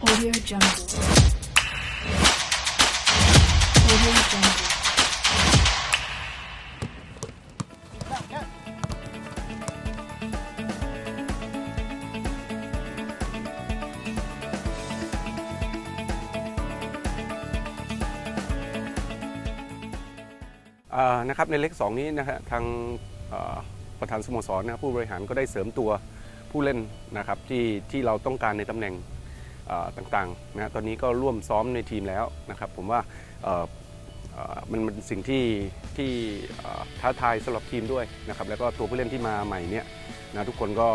Audio Jungle. Audio Jungle. อ่านะครับในเล็ก 2 นี้นะฮะทางเอ่อประธานสโมสรนะครับผู้บริหารก็ได้เสริมตัวผู้เล่นนะครับที่ที่เราต้องการในตำแหน่ง ต่างๆนะตอนนี้ก็ร่วมซ้อมในทีมแล้วนะครับผมว่ามันเป็นสิ่งที่ที่ท้าทายสำหรับทีมด้วยนะครับแล้วก็ตัวผู้เล่นที่มาใหม่เนี่ยนะทุกคนก็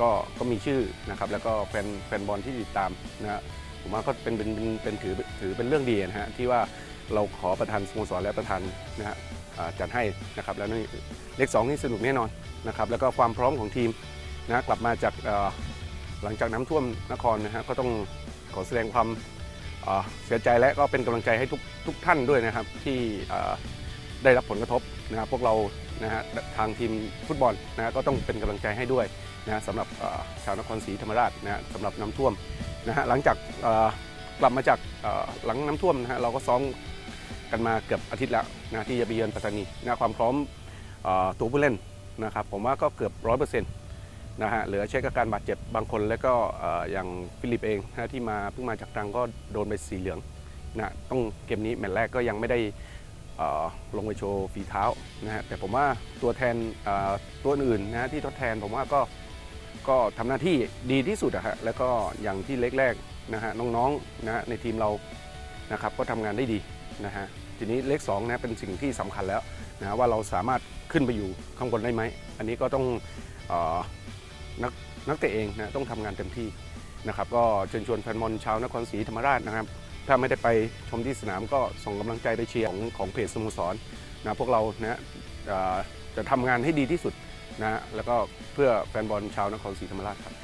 ก็ก็มีชื่อนะครับแล้วก็แฟนแฟนบอลที่ติดตามนะผมว่าก็เป็นเป็นเป็นถือถือเป็นเรื่องดีนะฮะที่ว่าเราขอประธานสโมสรและประธานนะฮะจัดให้นะครับแล้วนี่เลขสองนี่สนุกแน่นอนนะครับแล้วก็ความพร้อมของทีมนะกลับมาจาก หลังจากน้ำท่วมนครนะฮะก็ต้องขอแสดงความเสียใจและก็เป็นกำลังใจให้ทุกทุกท่านด้วยนะครับ ที่ได้รับผลกระทบนะครับพวกเรานะฮะทางทีมฟุตบอลนะฮะก็ต้องเป็นกำลังใจให้ด้วยนะฮะสำหรับชาวนครศรีธรรมราชนะฮะสำหรับน้ำท่วมนะฮะหลังจากกลับมาจากหลังน้ำท่วมนะฮะเราก็ซ้อมกันมาเกือบอาทิตย์แล้วนะที่จะไปเยือนปัตตานีนะความพร้อมอตัวผู้เล่นนะครับผมว่าก็เกือบร้อยเปอร์เซ็นต์ นะฮะเหลือเช็คอาการบาดเจ็บบางคนแล้วก็อย่างฟิลิปเองนะที่มาเพิ่งมาจากตรังก็โดนไปสีเหลืองนะต้องเกมนี้แมตช์แรกก็ยังไม่ได้ลงไปโชว์ฝีเท้านะฮะแต่ผมว่าตัวแทนตัวอื่นนะที่ทดแทนผมว่าก็ก็ทำหน้าที่ดีที่สุดอะฮะแล้วก็อย่างที่เล็กแรกนะฮะน้องๆนะฮะในทีมเรานะครับก็ทำงานได้ดีนะฮะทีนี้เลข2นะเป็นสิ่งที่สำคัญแล้วนะว่าเราสามารถขึ้นไปอยู่ข้างบนได้ไหมอันนี้ก็ต้องอ นักนักเตะเองนะต้องทำงานเต็มที่นะครับก็เชิญชวนแฟนบอลชาวนครศรีธรรมราชนะครับ ถ้าไม่ได้ไปชมที่สนามก็ส่งกำลังใจไปเชียร์ของของเพจสโมสรนะพวกเรานะเอ่อจะทำงานให้ดีที่สุดนะแล้วก็เพื่อแฟนบอลชาวนครศรีธรรมราชครับ